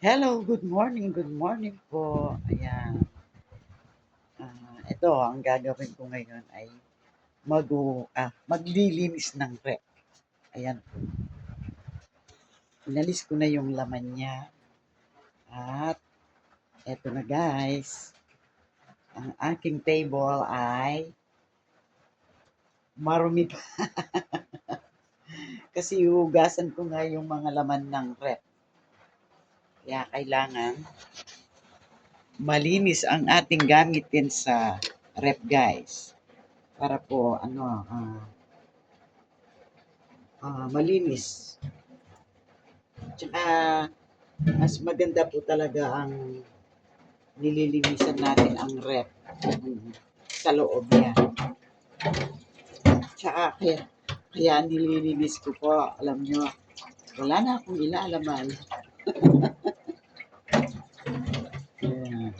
Hello, good morning, good morning po. Ayan. Ah, ito, ang gagawin ko ngayon ay mag ah, maglilinis ng rep. Ayan. Inalis ko na yung laman niya. At eto na guys. Ang aking table ay marumi pa. Kasi hugasan ko nga yung mga laman ng rep. Kaya kailangan malinis ang ating gamitin sa rep guys. Para po ano ah ah, malinis. Tsaka mas maganda po talaga ang nililinisan natin ang rep sa loob niya. Tsaka kaya, kaya nililinis ko po, alam nyo, wala na akong ilalaman. Ayan.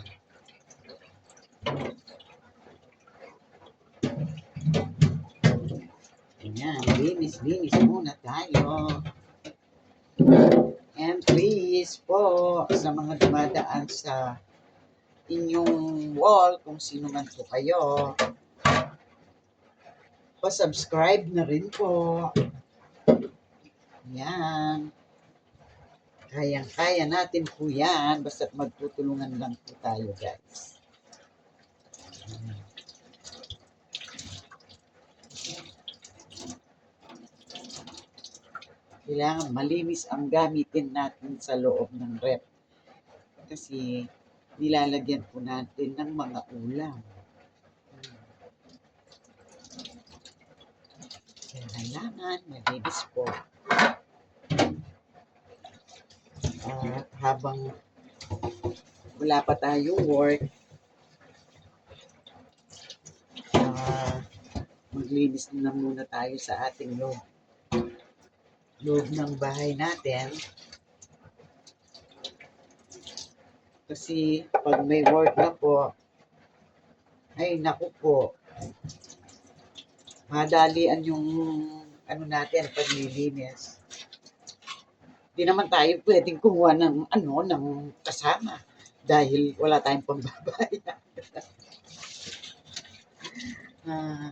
Ayan, linis, muna tayo. And please po, sa mga dumadaan sa inyong wall, kung sino man po kayo, pa-subscribe na rin po. Yan. Kayang-kaya natin po yan, basta't magtutulungan lang po tayo, guys. Kailangan malinis ang gamitin natin sa loob ng rep. Kasi nilalagyan po natin ng mga ulam. Kaya kailangan malinis po. At habang wala pa tayong work, ah, maglinis na muna tayo sa ating loob loob ng bahay natin. Kasi pag may work na po, ay naku po, madalian yung ano natin, paglilinis. Di naman tayo pwedeng kumuha ng ano, ng kasama dahil wala tayong pambabayan. ah,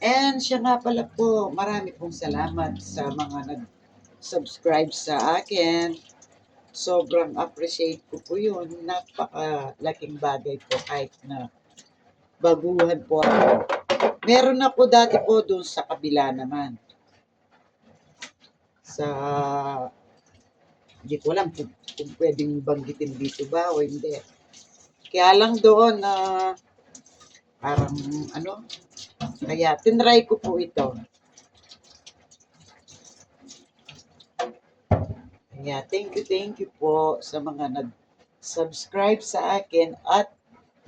And siya nga pala po, marami pong salamat sa mga nag-subscribe sa akin. Sobrang appreciate ko po yun. Napakalaking bagay po kahit na baguhan po ako. Meron ako dati po doon sa kabila naman. Sa hindi ko alam kung, kung pwedeng banggitin dito ba o hindi. Kaya lang doon na uh, parang ano, kaya, tinry ko po ito. Kaya, thank you, thank you po sa mga nag-subscribe sa akin at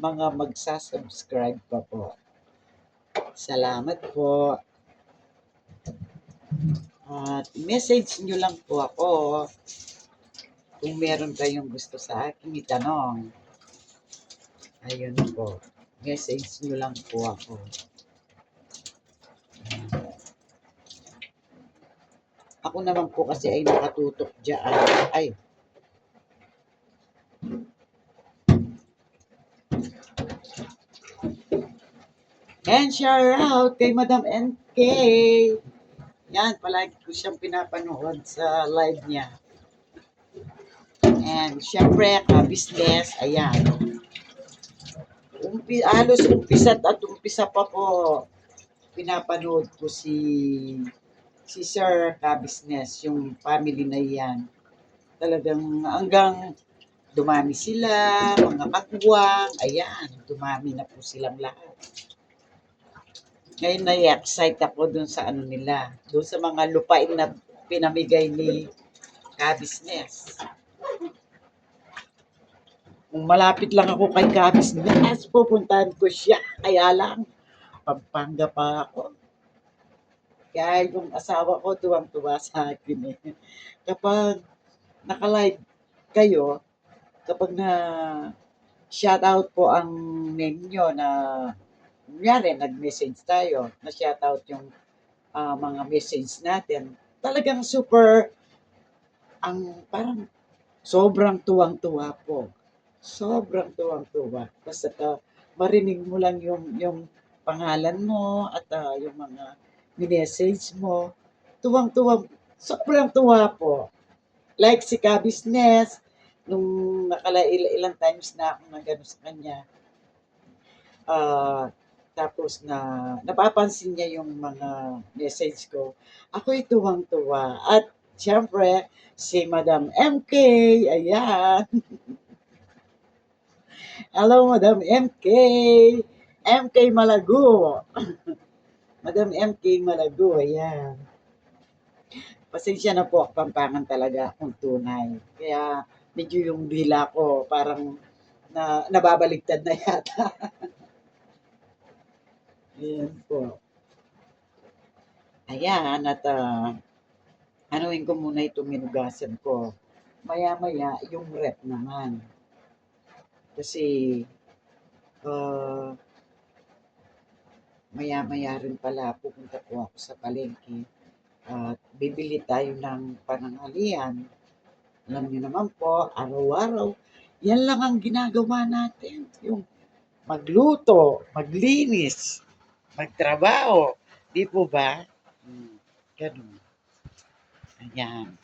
mga magsasubscribe pa po. Salamat po. At message nyo lang po ako kung meron kayong gusto sa akin itanong. Ayun po. Message nyo lang po ako. Ako naman po kasi ay nakatutok dyan. Ay. And shout out kay Madam NK. Yan, palagi ko siyang pinapanood sa live niya. And syempre, ka-business, ayan. Umpi, halos umpisa at umpisa pa po pinapanood ko si si Sir ka-business, yung family na yan. Talagang hanggang dumami sila, mga katwang, ayan, dumami na po silang lahat. Ngayon na-excite ako dun sa ano nila, dun sa mga lupain na pinamigay ni ka-business. Kung malapit lang ako kay ka-business, pupuntahan ko siya. Kaya lang, Pampanga pa ako. Kaya yung asawa ko tuwang-tuwa sa akin eh. Kapag naka-live kayo, kapag na shout out po ang name nyo na kunyari nag-message tayo, na shout out yung uh, mga message natin, talagang super ang parang sobrang tuwang-tuwa po. Sobrang tuwang-tuwa. Basta ah, marinig mo lang yung, yung pangalan mo at ah, yung mga minessage mo. Tuwang-tuwa, sobrang tuwa po. Like si Kabisnes, nung nakala il- ilang times na ako nang gano'n sa kanya. Ah, tapos na napapansin niya yung mga message ko. Ako'y tuwang-tuwa. At siyempre, si Madam MK, ayan. Hello, Madam MK. MK Malago. Madam MK Malago, ayan. Pasensya na po, pampangan talaga akong tunay. Kaya medyo yung dila ko parang na, nababaligtad na yata. Ayan po. Ayan, at ah, anuin ko muna itong minugasan ko. Maya-maya, yung rep naman. Kasi, ah, maya-maya rin pala pupunta po ako sa palengke at bibili tayo ng pananghalian. Alam niyo naman po, araw-araw, yan lang ang ginagawa natin. Yung magluto, maglinis, magtrabaho. Di po ba? Hmm, ganun. Ayan.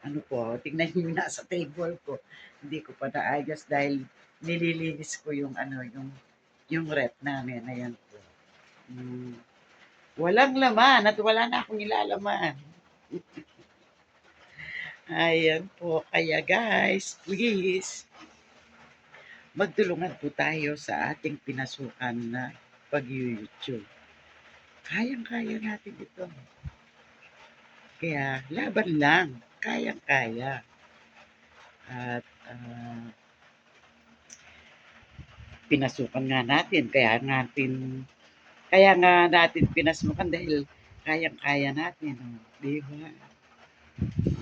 Ano po, tingnan niyo yung nasa table ko. Hindi ko pa naayos dahil nililinis ko yung ano, yung yung rep namin. Ayan po. Hmm. Walang laman at wala na akong ilalaman. Ayan po. Kaya guys, please, magtulungan po tayo sa ating pinasukan na pag-YouTube. Kayang-kaya natin ito. Kaya laban lang. Kayang-kaya. At ah, pinasukan nga natin. Kaya natin kaya nga natin pinasukan dahil kayang-kaya natin. Oh, di ba?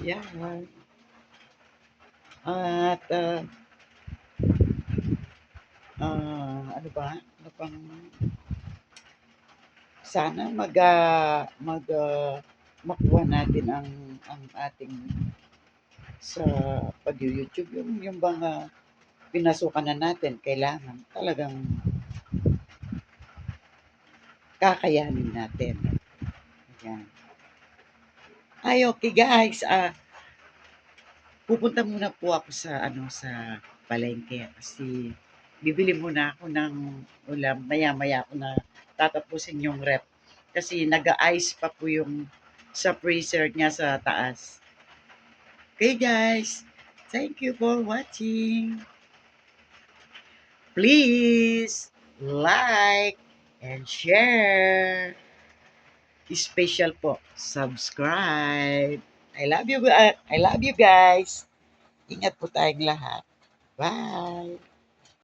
Yan. At ah, ah, ano ba? Ano pang sana mag ah, mag ah, makuha natin ang ang ating sa pag-YouTube yung yung mga pinasukan na natin kailangan talagang kakayanin natin. Ayan. Ay, okay guys. Ah, pupunta muna po ako sa ano sa palengke kasi bibili muna ako ng ulam. Maya-maya ako na tatapusin yung rep kasi nag-ice pa po yung sa freezer niya sa taas. Okay guys, thank you for watching. Please like and share. Special po, subscribe. I love you, I love you guys. Ingat po tayong lahat. Bye.